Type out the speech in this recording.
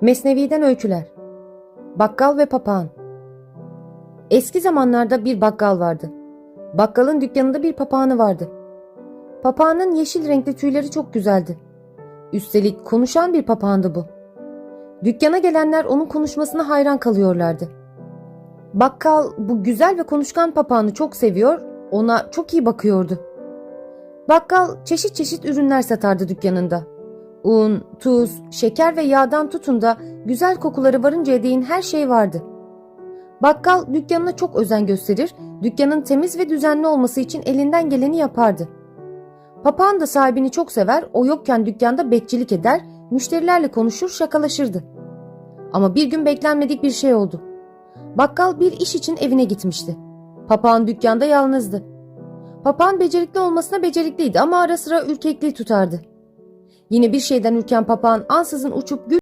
Mesnevi'den öyküler. Bakkal ve papağan. Eski zamanlarda bir bakkal vardı. Bakkalın dükkanında bir papağanı vardı. Papağanın yeşil renkli tüyleri çok güzeldi. Üstelik konuşan bir papağandı bu. Dükkana gelenler onun konuşmasına hayran kalıyorlardı. Bakkal bu güzel ve konuşkan papağanı çok seviyor, ona çok iyi bakıyordu. Bakkal çeşit çeşit ürünler satardı dükkanında. Un, tuz, şeker ve yağdan tutun da güzel kokuları varıncaya değin her şey vardı. Bakkal dükkanına çok özen gösterir, dükkanın temiz ve düzenli olması için elinden geleni yapardı. Papağan da sahibini çok sever, o yokken dükkanda bekçilik eder, müşterilerle konuşur, şakalaşırdı. Ama bir gün beklenmedik bir şey oldu. Bakkal bir iş için evine gitmişti. Papağan dükkanda yalnızdı. Papağan becerikli olmasına becerikliydi ama ara sıra ürkekliği tutardı. Yine bir şeyden ürken papağan ansızın uçup gül